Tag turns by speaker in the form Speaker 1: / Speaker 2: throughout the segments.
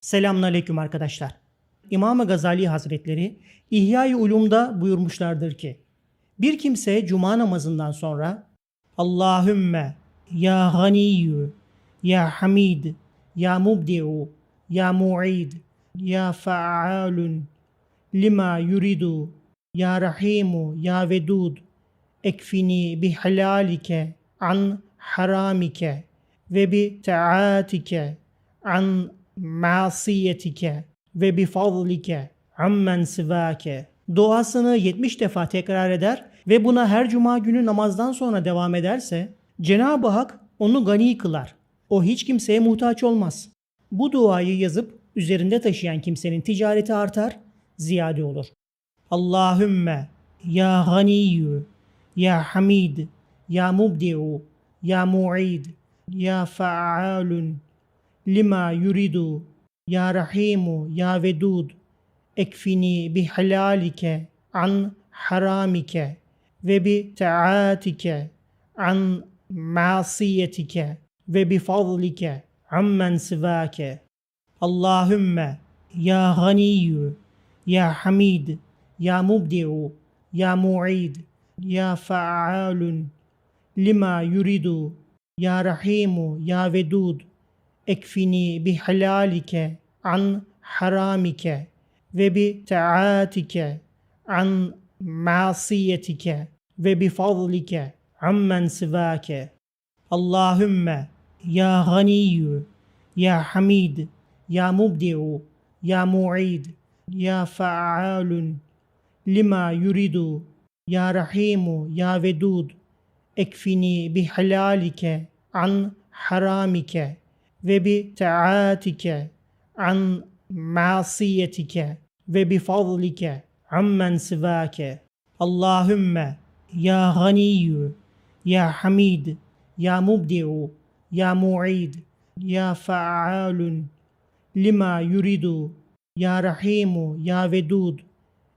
Speaker 1: Selamünaleyküm arkadaşlar. İmam-ı Gazali Hazretleri İhya-i Ulum'da buyurmuşlardır ki bir kimse cuma namazından sonra Allahümme ya ganiyyü ya hamid ya mubdi'u ya mu'id ya fa'alun lima yuridu ya rahimu ya vedud ekfini bi halalike an haramike ve bi taatike an masiyetike ve bi fadlike ammen sivake duasını 70 defa tekrar eder ve buna her cuma günü namazdan sonra devam ederse Cenab-ı Hak onu gani kılar. O hiç kimseye muhtaç olmaz. Bu duayı yazıp üzerinde taşıyan kimsenin ticareti artar, ziyade olur. Allahümme ya ganiyyü ya hamid ya mubdi'u ya mu'id ya fa'alun lima yuridu ya rahimu ya vedud ekfini bi halalike an haramike ve bi taatike an masiyetike ve bi fadlike ammen sivake. Allahümme ya ganiyyü ya hamid ya mubdi'u ya mu'id ya fa'alun. Lima yuridu ya rahimu ya vedud ekfini bi halalike an haramike ve bi taatike an masiyetike ve bi fadlike ammen sivake. Allahümme ya ganiyyü ya hamid ya mubdi'u ya mu'id ya fa'alun lima yuridu ya rahimu ya vedud ekfini bi halalike an haramike ve bi taatike an masiyetike ve bi fadlike ammen sivake. Allahümme ya ganiyyü ya hamid ya mubdi'u ya mu'id ya fa'alun lima yuridu ya rahimu ya vedud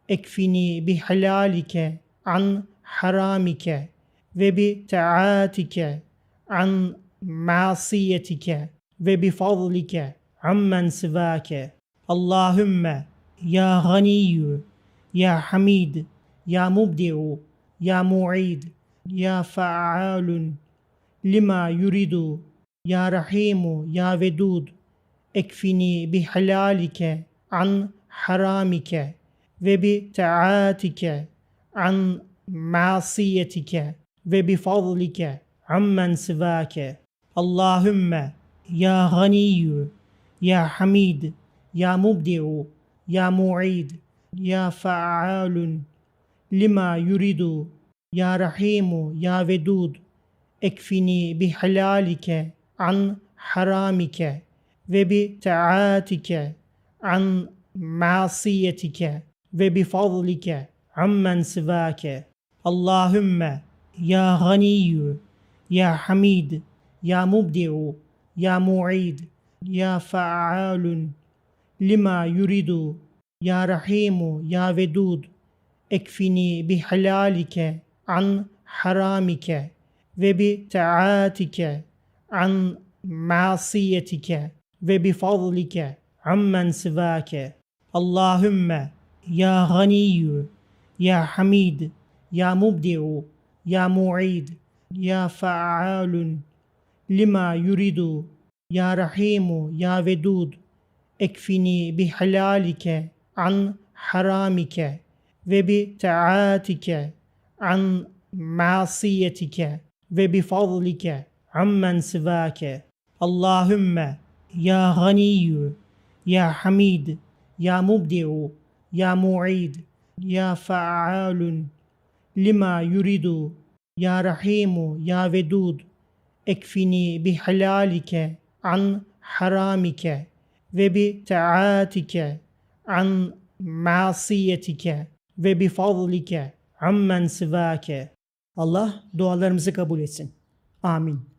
Speaker 1: ekfini bi halalike an haramike ve bi taatike an masiyetike ve bi fadlike ammen sivake. Allahümme ya ganiyyü ya hamid ya mubdi'u ya mu'id ya fa'alun lima yuridu ya rahimu ya vedud. Ekfini bi halalike an haramike ve bi taatike an masiyetike ve bi fadlike ammen sivake. Allahümme ya ganiyyü ya hamid ya mubdi'u ya mu'id ya fa'alun lima yuridu ya rahimu ya vedud ekfini bi halalike an haramike ve bi taatike an masiyetike ve bi fadlike ammen sivake. Allahümme ya ganiyyü ya hamid ya mubdi'u ya mu'id ya fa'alun lima yuridu ya rahimu ya vedud ekfini bi halalike an haramike ve bi taatike an masiyetike ve bi fadlike ammen sivake. Allahümme ya ganiyyü ya hamid ya mubdi'u ya mu'id ya fa'alun lima yuridu ya rahimu ya vedud ekfini bi halalike an haramike ve bi taatike an masiyetike ve bi fadlike ammen sivake. Allahümme ya ganiyyü ya hamid ya mubdi'u ya mu'id ya fa'alun. Lima yuridu ya rahimu ya vedud ekfini bi halalike an haramike ve bi taatike an masiyetike ve bi fadlike ammen sivake Allah dualarımızı kabul etsin. Amin.